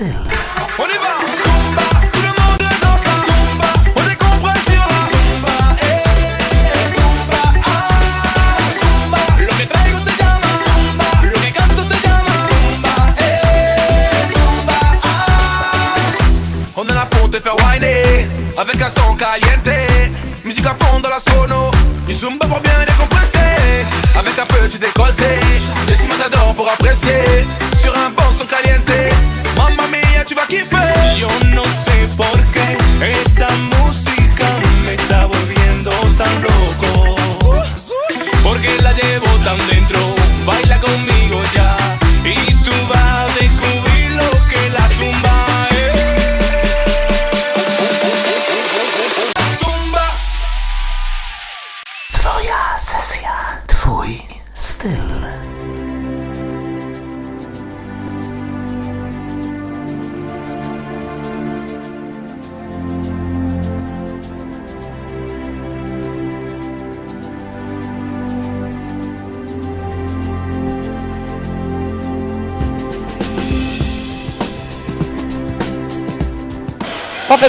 On y va. Tout le monde danse la Zumba On est compris sur la Zumba eh, Zumba, ah Zumba Lo que traigo se llama Zumba Lo que canto se llama Zumba eh, Zumba, ah. On est là pour te faire whiner Avec un son caliente. Musique à fond dans la sono. Du Zumba pour bien décompresser Avec un petit décolleté. Laisse matador pour apprécier expectativa aqui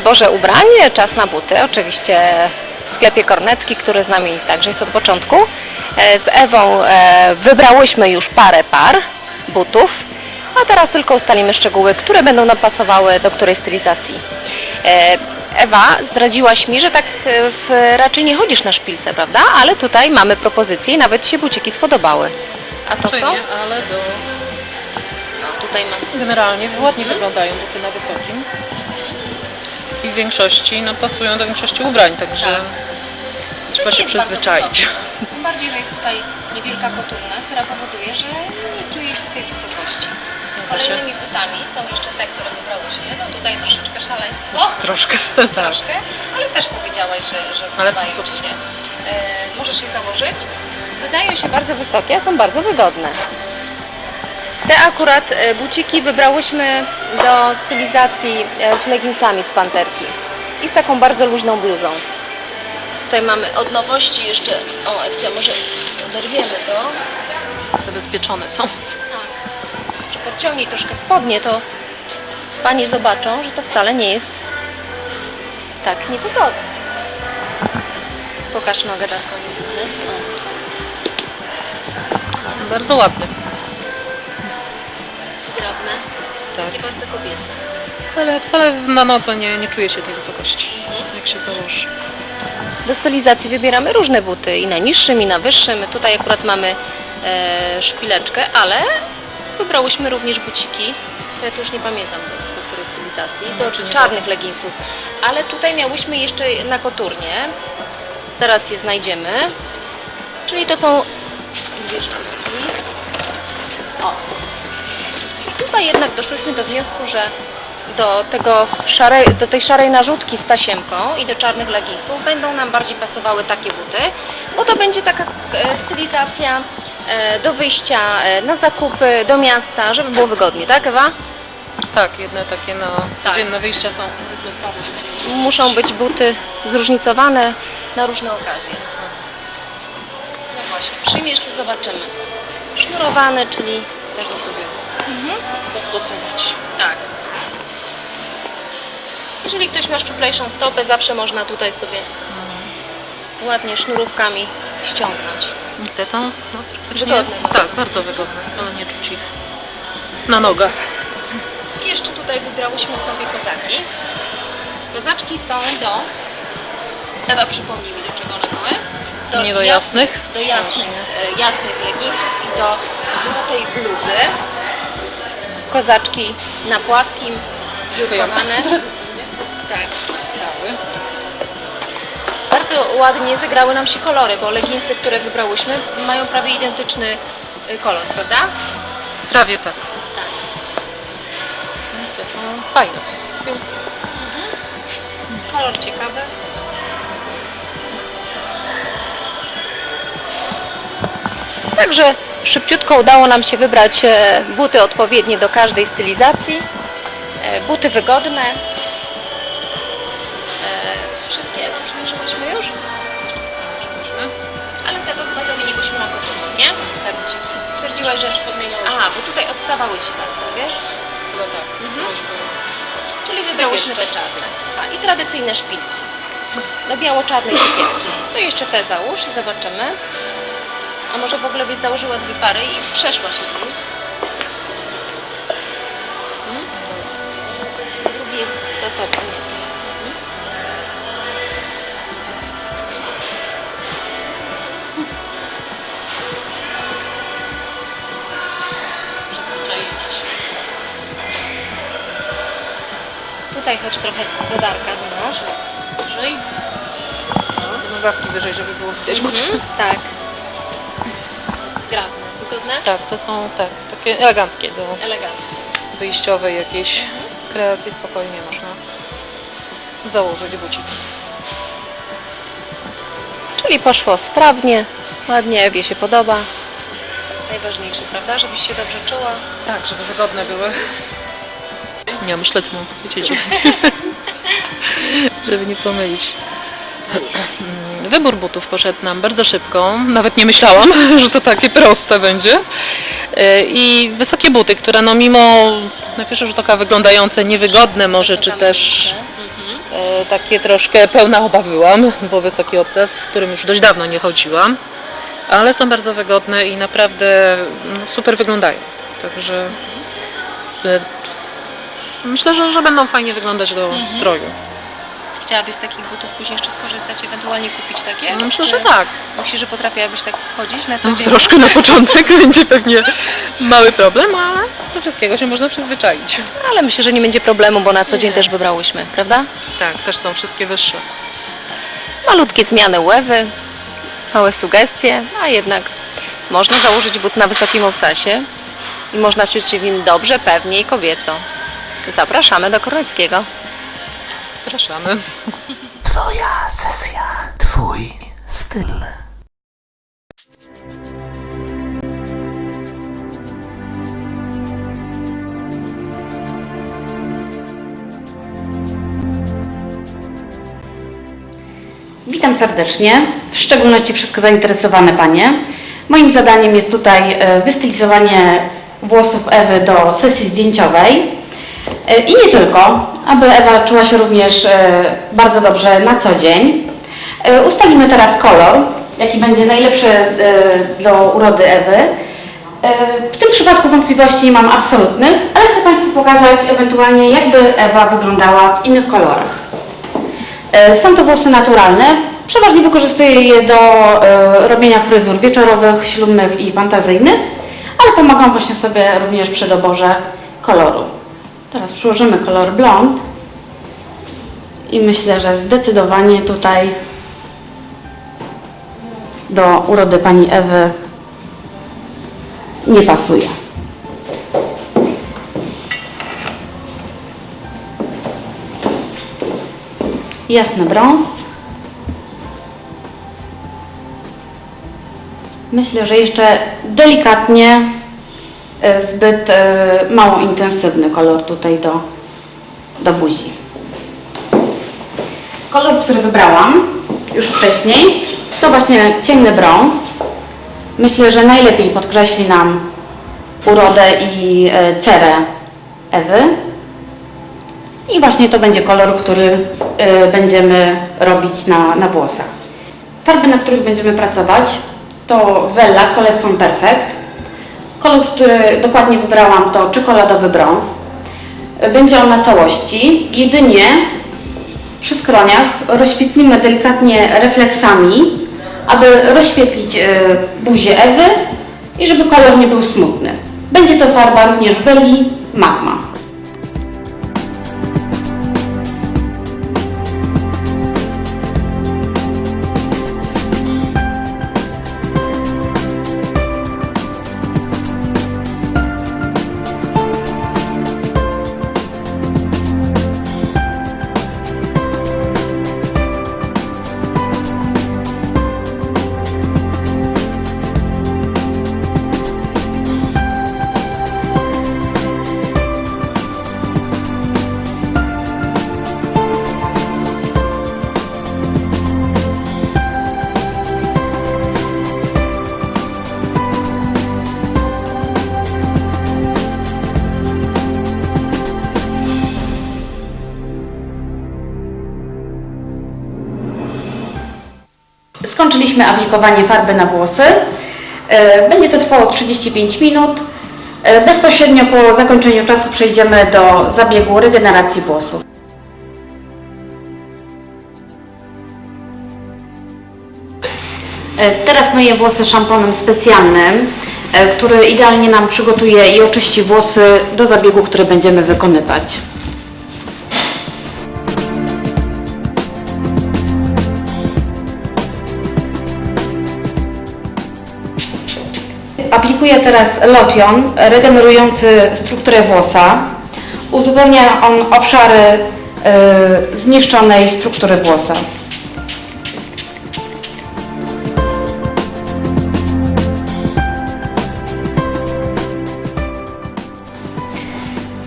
wyborze ubrań czas na buty. Oczywiście w sklepie Kornecki, który z nami także jest od początku. E, Z Ewą e, wybrałyśmy już parę par butów, a teraz tylko ustalimy szczegóły, które będą nam pasowały do której stylizacji. E, Ewa, zdradziłaś mi, że tak w, raczej nie chodzisz na szpilce, prawda? Ale tutaj mamy propozycje i nawet się buciki spodobały. A to są? nie, ale do... Tutaj mam. Generalnie ładnie wyglądają buty na wysokim. I w większości no, pasują do większości ubrań, także Tak. trzeba się przyzwyczaić. Tym bardziej, że jest tutaj niewielka koturna, która powoduje, że nie czuje się tej wysokości. Kolejnymi butami są jeszcze te, które wybrałyśmy. No tutaj troszeczkę szaleństwo. Troszkę, tak. Troszkę, ale też powiedziałaś, że, że Ale są super. się. E, możesz je założyć. Wydają się bardzo wysokie, a są bardzo wygodne. Te akurat e, buciki wybrałyśmy do stylizacji e, z leginsami z panterki i z taką bardzo luźną bluzą. Tutaj mamy od nowości jeszcze, o Ewcia, może oderwiemy to. Zabezpieczone są. Tak. Czy podciągnij troszkę spodnie, to panie zobaczą, że to wcale nie jest tak niewygodne. Pokaż nogę Darko tutaj. O, Są bardzo ładne. Tak. Takie bardzo kobiece. Wcale, wcale na noco nie, nie czuje się tej wysokości, jak się założy. Do stylizacji wybieramy różne buty, i na niższym, i na wyższym. Tutaj akurat mamy e, szpileczkę, ale wybrałyśmy również buciki. To ja tu już nie pamiętam do, do której stylizacji. Do czy nie czarnych leginsów. Ale tutaj miałyśmy jeszcze na koturnie. Zaraz je znajdziemy. Czyli to są tutaj jednak doszłyśmy do wniosku, że do, tego szarej, do tej szarej narzutki z tasiemką i do czarnych leginsów będą nam bardziej pasowały takie buty, bo to będzie taka e, stylizacja e, do wyjścia e, na zakupy, do miasta, żeby było wygodnie, tak Ewa? Tak, jedne takie na Tak. codzienne wyjścia są. Muszą być buty zróżnicowane na różne okazje. No właśnie, przyjmiesz to zobaczymy. Sznurowane, czyli Można sobie Jeżeli ktoś ma szczuplejszą stopę, zawsze można tutaj sobie ładnie sznurówkami ściągnąć. I te tam? No, praktycznie- Wygodne bardzo. Tak, bardzo wygodne. Wcale nie czuć ich na nogach. I jeszcze tutaj wybrałyśmy sobie kozaki. Kozaczki są do... Ewa, przypomnij mi, do czego one były? Nie do jasnych? Do jasnych, e, jasnych leginsów i do złotej bluzy. Kozaczki na płaskim, dziurkowane. Tak. Bardzo ładnie zagrały nam się kolory, bo leginsy, które wybrałyśmy, mają prawie identyczny y, kolor, prawda? Prawie tak. Tak. Te są fajne. Kolor ciekawy. Także szybciutko udało nam się wybrać e, buty odpowiednie do każdej stylizacji. E, Buty wygodne. No, przymierzyłyśmy już, ale te to chyba zamieniłyśmy na koturno, nie? Te buciki. Stwierdziłaś, że... Aha, bo tutaj odstawały Ci bardzo, wiesz? ogóle tak. Groźby. Czyli wybrałyśmy te czarne. A, I tradycyjne szpilki. Do biało-czarnej sukienki. To jeszcze te załóż i zobaczymy. A może w ogóle byś założyła dwie pary i przeszła się z nich. Tutaj choć trochę do Darka dmasz. Wyżej. No, nogawki wyżej, żeby było widać. Mhm, tak. Zgrabne. Wygodne? Tak, to są tak, takie eleganckie do Eleganckie. wyjściowej jakiejś kreacji spokojnie można założyć buciki. Czyli poszło sprawnie, ładnie, Ewie się podoba. Najważniejsze, prawda? Żebyś się dobrze czuła. Tak, żeby wygodne były. Nie, myślę mu, wiecie, żeby nie pomylić. Wybór butów poszedł nam bardzo szybko. Nawet nie myślałam, że to takie proste będzie. E, I wysokie buty, które no mimo na pierwszy rzut oka wyglądające niewygodne może, czy też e, takie troszkę pełna obaw byłam, bo wysoki obcas, w którym już dość dawno nie chodziłam. Ale są bardzo wygodne i naprawdę no, super wyglądają. Także e, myślę, że, że będą fajnie wyglądać do stroju. Chciałabyś z takich butów później jeszcze skorzystać, ewentualnie kupić takie? No, myślę, Czy że tak. Myślisz, że potrafiłabyś tak chodzić na co No, dzień? troszkę na początek będzie pewnie mały problem, ale do wszystkiego się można przyzwyczaić. Ale myślę, że nie będzie problemu, bo na co dzień też wybrałyśmy, prawda? Tak, też są wszystkie wyższe. Malutkie zmiany łewy, małe sugestie, a jednak można założyć but na wysokim obcasie i można czuć się w nim dobrze, pewnie i kobieco. Zapraszamy do Korneckiego. Zapraszamy. Twoja sesja. Twój styl. Witam serdecznie, w szczególności wszystkie zainteresowane Panie. Moim zadaniem jest tutaj e, wystylizowanie włosów Ewy do sesji zdjęciowej i nie tylko, aby Ewa czuła się również e, bardzo dobrze na co dzień. E, Ustalimy teraz kolor, jaki będzie najlepszy e, do urody Ewy. E, W tym przypadku wątpliwości nie mam absolutnych, ale chcę Państwu pokazać ewentualnie jakby Ewa wyglądała w innych kolorach. E, Są to włosy naturalne. Przeważnie wykorzystuję je do e, robienia fryzur wieczorowych, ślubnych i fantazyjnych, ale pomagam właśnie sobie również przy doborze koloru. Teraz przyłożymy kolor blond i myślę, że zdecydowanie tutaj do urody pani Ewy nie pasuje. Jasny brąz. Myślę, że jeszcze delikatnie, zbyt e, mało intensywny kolor tutaj do, do buzi. Kolor, który wybrałam już wcześniej, to właśnie ciemny brąz. Myślę, że najlepiej podkreśli nam urodę i e, cerę Ewy. I właśnie to będzie kolor, który będziemy robić na, na włosach. Farby, na których będziemy pracować to Vella Colestone Perfect. Kolor, który dokładnie wybrałam to czekoladowy brąz. Będzie on na całości. Jedynie przy skroniach rozświetlimy delikatnie refleksami, aby rozświetlić y, buzię Ewy i żeby kolor nie był smutny. Będzie to farba również Belli Magma. Skończyliśmy aplikowanie farby na włosy. E, Będzie to trwało 35 minut. E, Bezpośrednio po zakończeniu czasu przejdziemy do zabiegu regeneracji włosów. E, Teraz myję włosy szamponem specjalnym, który idealnie nam przygotuje i oczyści włosy do zabiegu, który będziemy wykonywać. Aplikuję teraz lotion regenerujący strukturę włosa. Uzupełnia on obszary e, zniszczonej struktury włosa.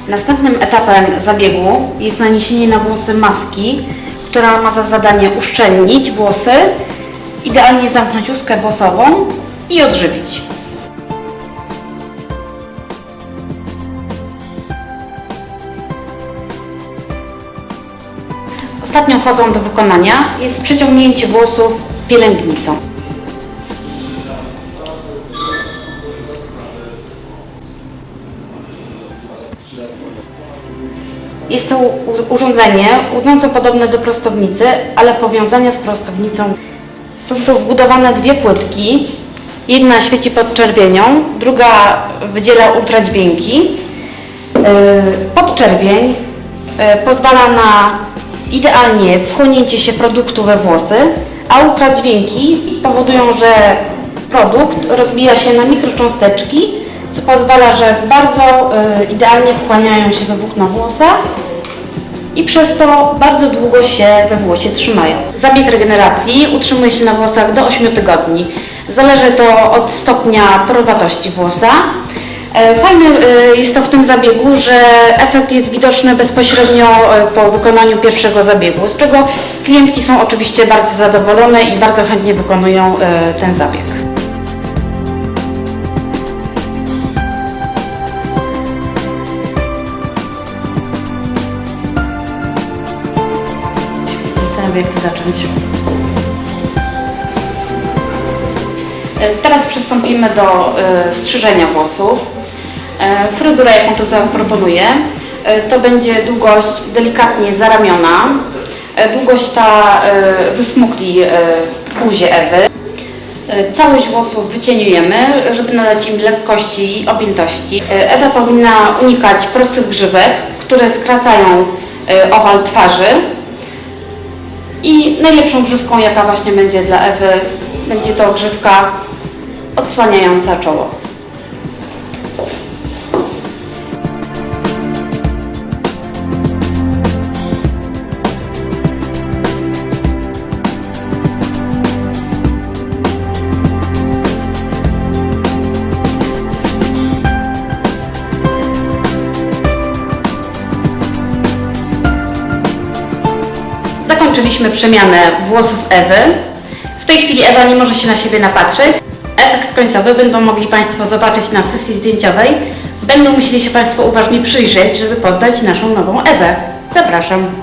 Następnym etapem zabiegu jest naniesienie na włosy maski, która ma za zadanie uszczelnić włosy, idealnie zamknąć łuskę włosową i odżywić. Ostatnią fazą do wykonania jest przeciągnięcie włosów pielęgnicą. Jest to urządzenie łudząco podobne do prostownicy, ale powiązania z prostownicą. Są tu wbudowane dwie płytki. Jedna świeci podczerwienią, druga wydziela ultradźwięki. Yy, Podczerwień yy, pozwala na idealnie wchłonięcie się produktu we włosy, a ultradźwięki powodują, że produkt rozbija się na mikrocząsteczki, co pozwala, że bardzo y, idealnie wchłaniają się we włókna włosa i przez to bardzo długo się we włosie trzymają. Zabieg regeneracji utrzymuje się na włosach do 8 tygodni. Zależy to od stopnia porowatości włosa. E, Fajne e, jest to w tym zabiegu, że efekt jest widoczny bezpośrednio e, po wykonaniu pierwszego zabiegu, z czego klientki są oczywiście bardzo zadowolone i bardzo chętnie wykonują ten zabieg. Jak to zacząć. Teraz przystąpimy do strzyżenia włosów. E, Fryzura, jaką tu zaproponuję, e, to będzie długość delikatnie zaramiona. E, Długość ta wysmukli e, buzię Ewy. Całość włosów wycieniujemy, żeby nadać im lekkości i objętości. Ewa powinna unikać prostych grzywek, które skracają owal twarzy. I najlepszą grzywką, jaka właśnie będzie dla Ewy, będzie to grzywka odsłaniająca czoło. Zakończyliśmy przemianę włosów Ewy. W tej chwili Ewa nie może się na siebie napatrzeć. Efekt końcowy będą mogli Państwo zobaczyć na sesji zdjęciowej. Będą musieli się Państwo uważnie przyjrzeć, żeby poznać naszą nową Ewę. Zapraszam.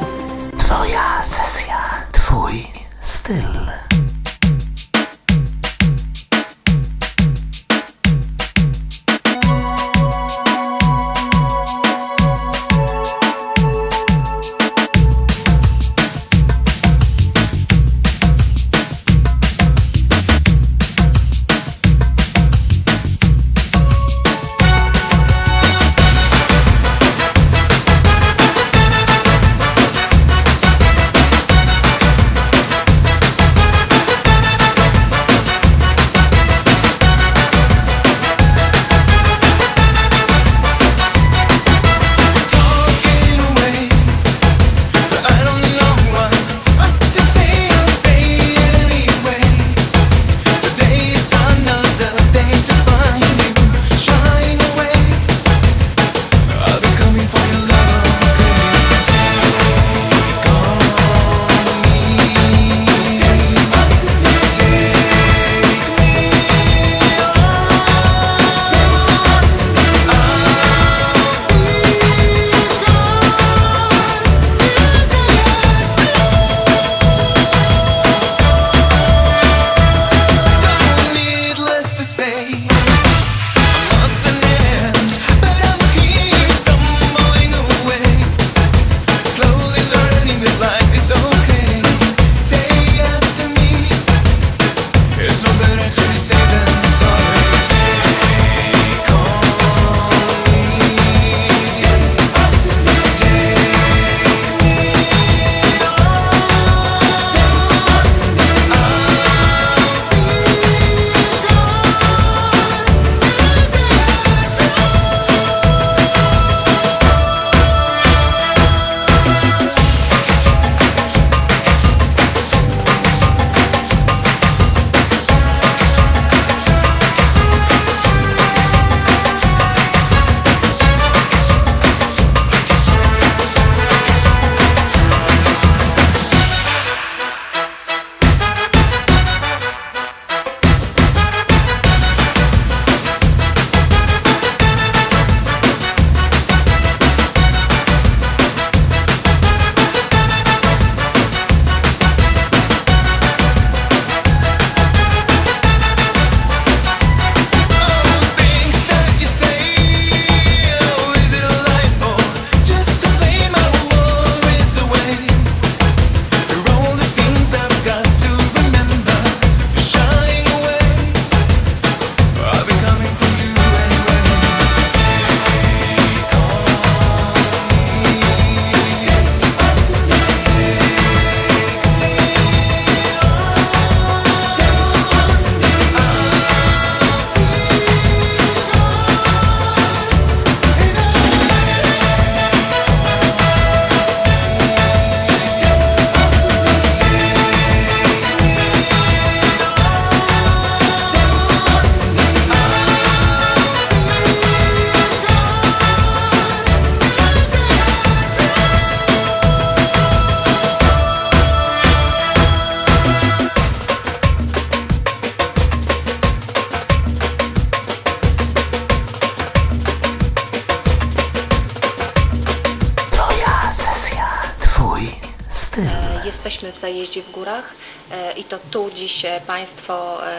W zajeździe w górach e, i to tu dziś Państwo e,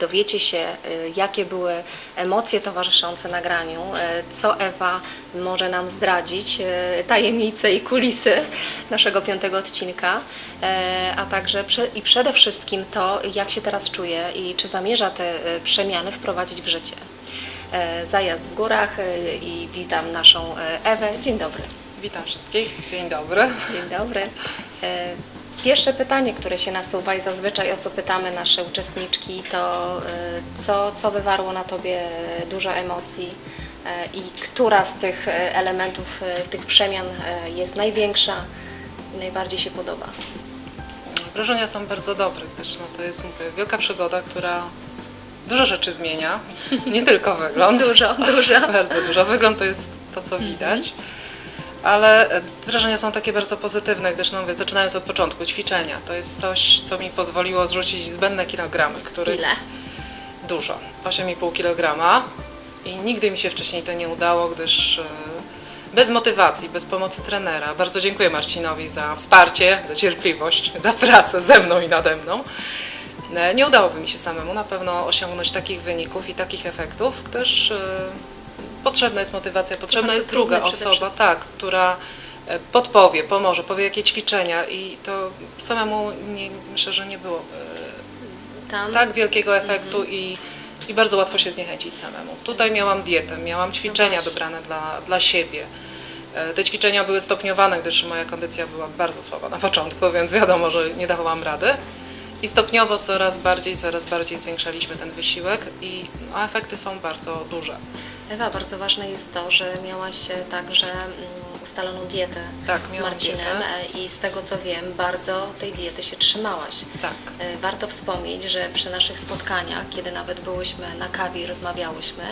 dowiecie się, e, jakie były emocje towarzyszące nagraniu, co Ewa może nam zdradzić, tajemnice i kulisy naszego piątego odcinka, a także i przede wszystkim to, jak się teraz czuje i czy zamierza te przemiany wprowadzić w życie. Zajazd w górach i witam naszą Ewę. Dzień dobry. Witam wszystkich, dzień dobry. Dzień dobry. Pierwsze pytanie, które się nasuwa i zazwyczaj o co pytamy nasze uczestniczki, to e, co, co wywarło na Tobie dużo emocji e, i która z tych e, elementów, tych przemian jest największa i najbardziej się podoba? Wrażenia są bardzo dobre, gdyż no, to jest mówię, wielka przygoda, która dużo rzeczy zmienia, nie tylko wygląd. Dużo, dużo. bardzo dużo. Wygląd to jest to, co widać. Ale e, wrażenia są takie bardzo pozytywne, gdyż no, mówię, zaczynając od początku, ćwiczenia. To jest coś, co mi pozwoliło zrzucić zbędne kilogramy, których Ile? dużo, 8,5 kg i nigdy mi się wcześniej to nie udało, gdyż e, bez motywacji, bez pomocy trenera, bardzo dziękuję Marcinowi za wsparcie, za cierpliwość, za pracę ze mną i nade mną. E, Nie udałoby mi się samemu na pewno osiągnąć takich wyników i takich efektów, gdyż potrzebna jest motywacja, potrzebna jest druga osoba, tak, która e, podpowie, pomoże, powie jakie ćwiczenia i to samemu nie, myślę, że nie było Tam? tak wielkiego Mhm. efektu i, i bardzo łatwo się zniechęcić samemu. Tutaj miałam dietę, miałam ćwiczenia właśnie. wybrane dla, dla siebie. E, Te ćwiczenia były stopniowane, gdyż moja kondycja była bardzo słaba na początku, więc wiadomo, że nie dawałam rady. I stopniowo coraz bardziej, coraz bardziej zwiększaliśmy ten wysiłek i no, efekty są bardzo duże. Ewa, bardzo ważne jest to, że miałaś także mm, ustaloną dietę Tak, z Marcinem dietę. e, i z tego co wiem, bardzo tej diety się trzymałaś. Tak. E, Warto wspomnieć, że przy naszych spotkaniach, kiedy nawet byłyśmy na kawie i rozmawiałyśmy,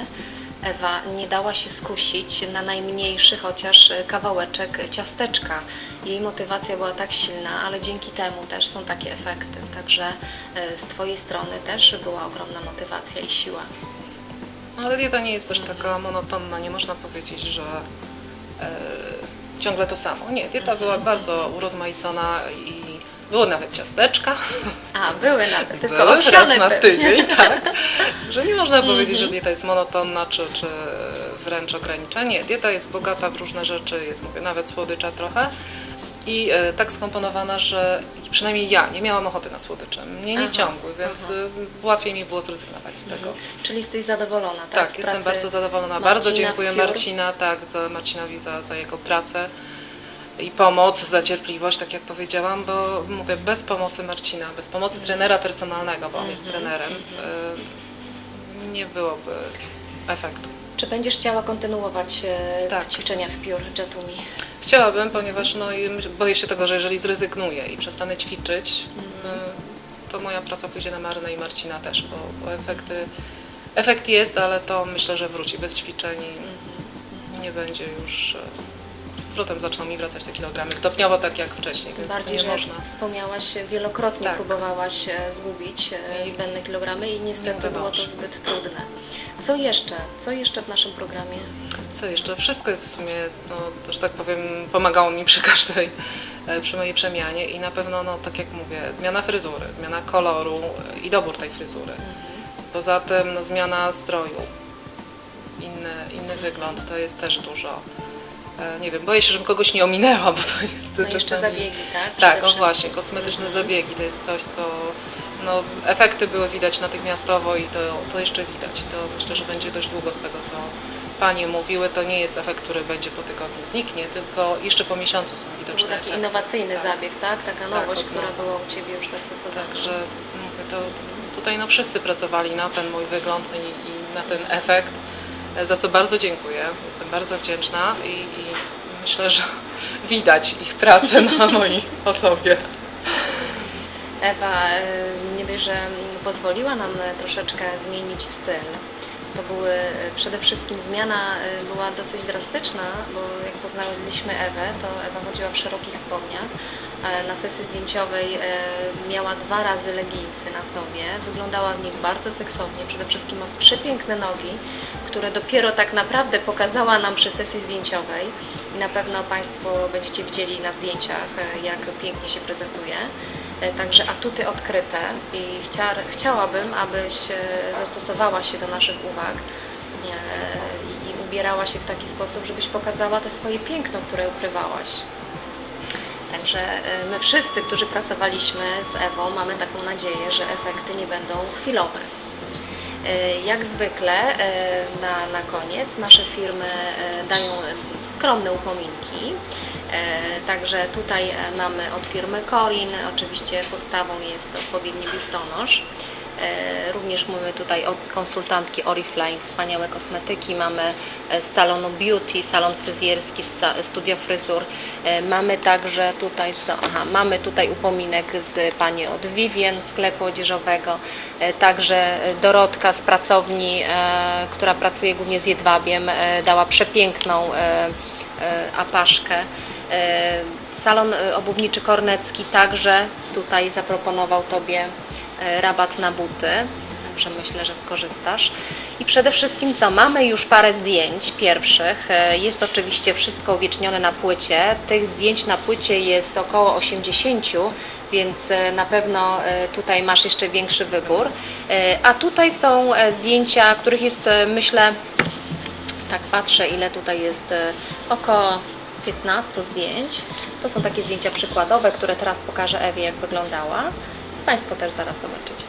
Ewa nie dała się skusić na najmniejszy chociaż kawałeczek ciasteczka. Jej motywacja była tak silna, ale dzięki temu też są takie efekty. Także e, z Twojej strony też była ogromna motywacja i siła. Ale dieta nie jest też taka monotonna, nie można powiedzieć, że e, ciągle to samo. Nie, dieta była bardzo urozmaicona i było nawet ciasteczka. A, były nawet, tylko Były raz na były. tydzień, tak. Że nie można powiedzieć, że dieta jest monotonna czy, czy wręcz ogranicza. Nie, dieta jest bogata w różne rzeczy, jest mówię, nawet słodycza trochę. I e, tak skomponowana, że przynajmniej ja nie miałam ochoty na słodycze. Mnie nie Aha, ciągły, więc e, łatwiej mi było zrezygnować z tego. Czyli jesteś zadowolona, tak? Tak, jestem bardzo zadowolona. Bardzo Marcina dziękuję w Piór? Marcina, tak, za Marcinowi za, za jego pracę i pomoc, za cierpliwość, tak jak powiedziałam, bo mówię, bez pomocy Marcina, bez pomocy trenera personalnego, bo on jest Mhm, trenerem, y, nie byłoby efektu. Czy będziesz chciała kontynuować e, Tak. ćwiczenia w piór Jetumi? Chciałabym, ponieważ no, boję się tego, że jeżeli zrezygnuję i przestanę ćwiczyć, Mhm. y, to moja praca pójdzie na marne i Marcina też, bo, bo efekty, efekt jest, ale to myślę, że wróci bez ćwiczeń i nie będzie już... y, powrotem zaczną mi wracać te kilogramy, stopniowo tak jak wcześniej, Tym bardziej, że nie można. wspomniałaś, wielokrotnie Tak. próbowałaś e, zgubić e, I- zbędne kilogramy i niestety Nie było to zbyt trudne. Co jeszcze? Co jeszcze w naszym programie? Co jeszcze? Wszystko jest w sumie, no, że tak powiem, pomagało mi przy każdej, e, przy mojej przemianie i na pewno, no, tak jak mówię, zmiana fryzury, zmiana koloru i dobór tej fryzury. Poza tym no, zmiana stroju, inny, inny wygląd, to jest też dużo. E, Nie wiem, boję się, żebym kogoś nie ominęła, bo to jest No jeszcze czasami- zabiegi, tak? Tak, o właśnie, kosmetyczne zabiegi to jest coś, co no, efekty były widać natychmiastowo i to, to jeszcze widać. To myślę, że będzie dość długo z tego, co Panie mówiły. To nie jest efekt, który będzie po tygodniu zniknie, tylko jeszcze po miesiącu są To był widoczne taki efekty. innowacyjny Tak. zabieg, tak? Taka nowość, od która była u Ciebie już zastosowana. Także mówię, to tutaj no, wszyscy pracowali na ten mój wygląd i, i na ten efekt, za co bardzo dziękuję. Jestem bardzo wdzięczna i, i myślę, że widać ich pracę na mojej osobie. Ewa, że pozwoliła nam e, troszeczkę zmienić styl, to były e, przede wszystkim zmiana e, była dosyć drastyczna, bo jak poznałyśmy Ewę, to Ewa chodziła w szerokich spodniach. Na sesji zdjęciowej miała dwa razy leginsy na sobie, wyglądała w nich bardzo seksownie, przede wszystkim ma przepiękne nogi, które dopiero tak naprawdę pokazała nam przy sesji zdjęciowej i na pewno Państwo będziecie widzieli na zdjęciach, jak pięknie się prezentuje. E, Także atuty odkryte i chcia, chciałabym, abyś e, zastosowała się do naszych uwag e, i, ubierała się w taki sposób, żebyś pokazała te swoje piękno, które ukrywałaś. Także my wszyscy, którzy pracowaliśmy z Ewą, mamy taką nadzieję, że efekty nie będą chwilowe. Jak zwykle na, na koniec nasze firmy dają skromne upominki. E, Także tutaj e, mamy od firmy Corin, oczywiście podstawą jest odpowiedni biustonosz. E, Również mamy tutaj od konsultantki Oriflame wspaniałe kosmetyki, mamy z salonu Beauty, salon fryzjerski, studio fryzur. Mamy także tutaj, co, aha, mamy tutaj upominek z pani od Vivien, sklepu odzieżowego, także Dorotka z pracowni, która pracuje głównie z jedwabiem, dała przepiękną apaszkę. E, Salon e, obuwniczy Kornecki także tutaj zaproponował Tobie e, rabat na buty, także myślę, że skorzystasz. I przede wszystkim co, mamy już parę zdjęć pierwszych, jest oczywiście wszystko uwiecznione na płycie, tych zdjęć na płycie jest około 80, więc na pewno tutaj masz jeszcze większy wybór. A tutaj są zdjęcia, których jest myślę tak patrzę, ile tutaj jest około 15 zdjęć. To są takie zdjęcia przykładowe, które teraz pokażę Ewie, jak wyglądała. Państwo też zaraz zobaczycie.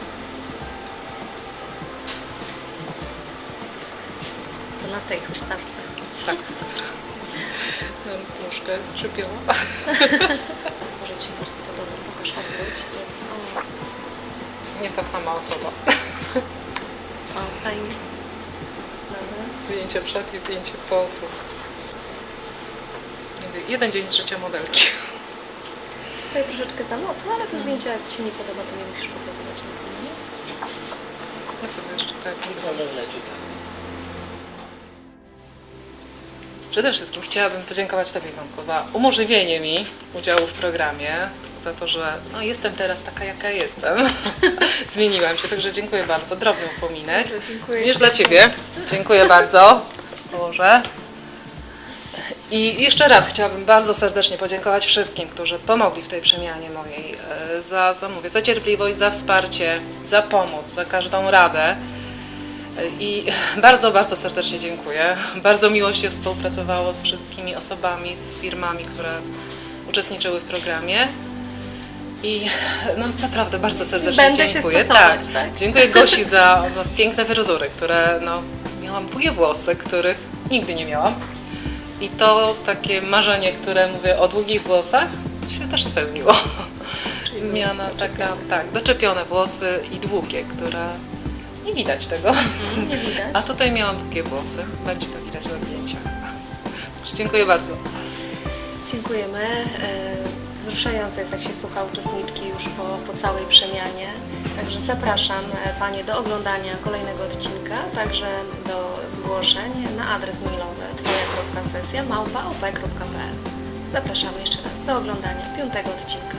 To na tej huśtawce. Tak, która no, troszkę skrzypiała. To, że Ci bardzo podoba. Pokaż odwróć. Jest, o, Nie ta sama osoba. o, fajnie. Zdjęcie przed i zdjęcie po. Tu. Jeden- dzień z życia modelki. Tutaj troszeczkę za mocno, ale to zdjęcie jak Ci się nie podoba, to nie musisz pokazywać nikomu. nie? Ja sobie jeszcze tak. Przede wszystkim chciałabym podziękować Tobie, Iwanko, za umożliwienie mi udziału w programie, za to, że no, jestem teraz taka, jaka jestem. Zmieniłam się, także dziękuję bardzo. Drobny upominek. Dziękuję Również dla Ciebie. Dziękuję bardzo. Położę. I jeszcze raz chciałabym bardzo serdecznie podziękować wszystkim, którzy pomogli w tej przemianie mojej, e, za, za, mówię, za cierpliwość, za wsparcie, za pomoc, za każdą radę. E, I bardzo, bardzo serdecznie dziękuję. Bardzo miło się współpracowało z wszystkimi osobami, z firmami, które uczestniczyły w programie. I no, naprawdę bardzo serdecznie Będę dziękuję. stosować, tak? Dziękuję Gosi za, za piękne fryzury, które no, miałam długie włosy, których nigdy nie miałam. I to takie marzenie, które mówię o długich włosach, to się też spełniło. Zmiana taka, tak, doczepione włosy i długie, które nie widać tego. Nie widać. A tutaj miałam długie włosy, będzie to widać na zdjęciach. Dziękuję bardzo. Dziękujemy. Wzruszające jest, jak się słucha uczestniczki już po, po całej przemianie. Także zapraszam e, Panie do oglądania kolejnego odcinka, także do zgłoszeń na adres mailowy twoja.sesja Zapraszamy jeszcze raz do oglądania piątego odcinka.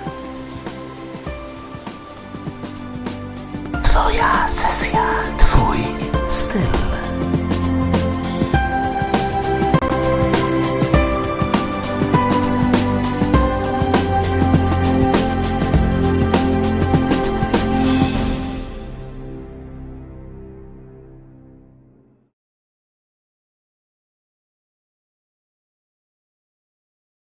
Twoja sesja, twój styl.